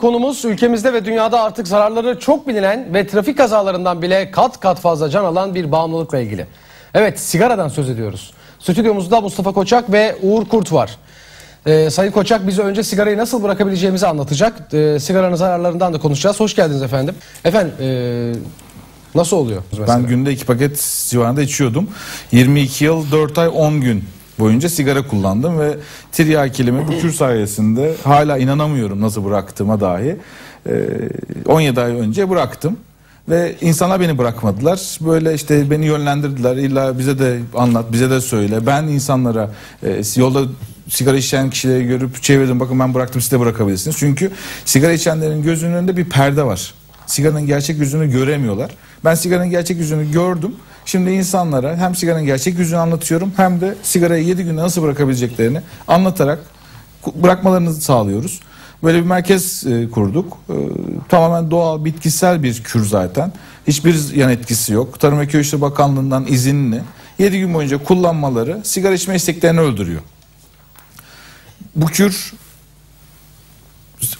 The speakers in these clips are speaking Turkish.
Konumuz ülkemizde ve dünyada artık zararları çok bilinen ve trafik kazalarından bile kat kat fazla can alan bir bağımlılıkla ilgili. Evet sigaradan söz ediyoruz. Stüdyomuzda Mustafa Koçak ve Uğur Kurt var. Ee, Sayın Koçak bize önce sigarayı nasıl bırakabileceğimizi anlatacak. Ee, sigaranın zararlarından da konuşacağız. Hoş geldiniz efendim. Efendim ee, nasıl oluyor? mesela? Ben günde iki paket civarında içiyordum. 22 yıl 4 ay 10 gün boyunca sigara kullandım ve tiryakilimi bu kür sayesinde hala inanamıyorum nasıl bıraktığıma dahi. Ee, 17 ay önce bıraktım. Ve insanlar beni bırakmadılar. Böyle işte beni yönlendirdiler. İlla bize de anlat, bize de söyle. Ben insanlara e, yolda sigara içen kişileri görüp çevirdim. Bakın ben bıraktım siz de bırakabilirsiniz. Çünkü sigara içenlerin gözünün önünde bir perde var. Sigaranın gerçek yüzünü göremiyorlar. Ben sigaranın gerçek yüzünü gördüm. Şimdi insanlara hem sigaranın gerçek yüzünü anlatıyorum hem de sigarayı 7 günde nasıl bırakabileceklerini anlatarak bırakmalarını sağlıyoruz. Böyle bir merkez e, kurduk. E, tamamen doğal, bitkisel bir kür zaten. Hiçbir yan etkisi yok. Tarım ve Köy İşleri Bakanlığı'ndan izinli. 7 gün boyunca kullanmaları sigara içme isteklerini öldürüyor. Bu kür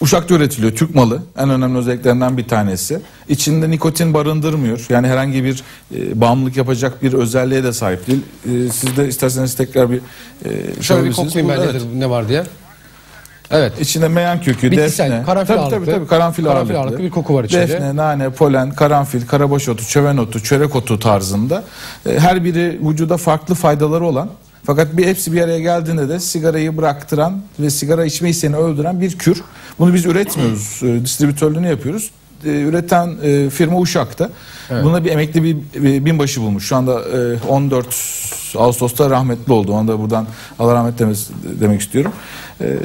Uşak'ta üretiliyor. Türk malı. En önemli özelliklerinden bir tanesi. İçinde nikotin barındırmıyor. Yani herhangi bir e, bağımlılık yapacak bir özelliğe de sahip değil. E, siz de isterseniz tekrar bir e, Şöyle bir koklayayım ben nedir, ne var diye. Evet. İçinde meyan kökü, Bitkisel, defne. karanfil tabii, ağırlıklı. tabii, tabii, karanfil, Karanfil ağırlıklı. ağırlıklı bir koku var içinde. Defne, nane, polen, karanfil, karabaş otu, çöven otu, çörek otu tarzında. e, Her biri vücuda farklı faydaları olan fakat bir hepsi bir araya geldiğinde de sigarayı bıraktıran ve sigara içme isteğini öldüren bir kür. Bunu biz üretmiyoruz. e, Distribütörlüğünü yapıyoruz. E, Üreten e, firma Uşak'ta. Buna bir emekli bir, bir binbaşı bulmuş. Şu anda e, 14 Ağustos'ta rahmetli oldu. Onu da buradan Allah rahmet demek istiyorum. E,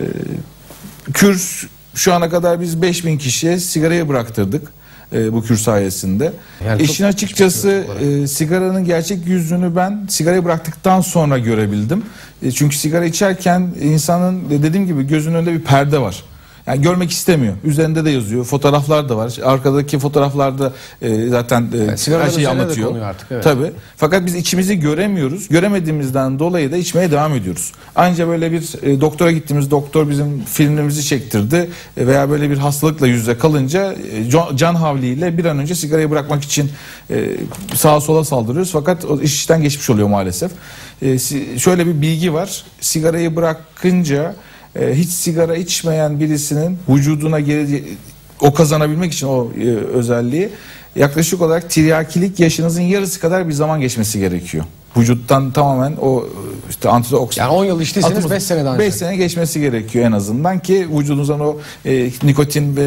Kür şu ana kadar biz 5000 kişiye sigarayı bıraktırdık e, bu kür sayesinde. Yani İşin açıkçası e, sigaranın gerçek yüzünü ben sigarayı bıraktıktan sonra görebildim. E, çünkü sigara içerken insanın dediğim gibi gözünün önünde bir perde var. Yani görmek istemiyor. Üzerinde de yazıyor. Fotoğraflar da var. Arkadaki fotoğraflarda e, zaten e, sigaranın her şeyi anlatıyor. artık, evet. Tabii. Fakat biz içimizi göremiyoruz. Göremediğimizden dolayı da içmeye devam ediyoruz. Anca böyle bir e, doktora gittiğimiz doktor bizim filmlerimizi çektirdi E, veya böyle bir hastalıkla yüz yüze kalınca e, can- havliyle bir an önce sigarayı bırakmak için e, sağa sola saldırıyoruz. Fakat o iş işten geçmiş oluyor maalesef. E, şöyle bir bilgi var. Sigarayı bırakınca e, hiç sigara içmeyen birisinin vücuduna geri o kazanabilmek için o e, özelliği yaklaşık olarak tiryakilik yaşınızın yarısı kadar bir zaman geçmesi gerekiyor. Vücuttan tamamen o e, işte antioksidan Yani 10 yıl içtiyseniz 5 seneden 5 sene geçmesi gerekiyor en azından ki vücudunuzdan o e, nikotin ve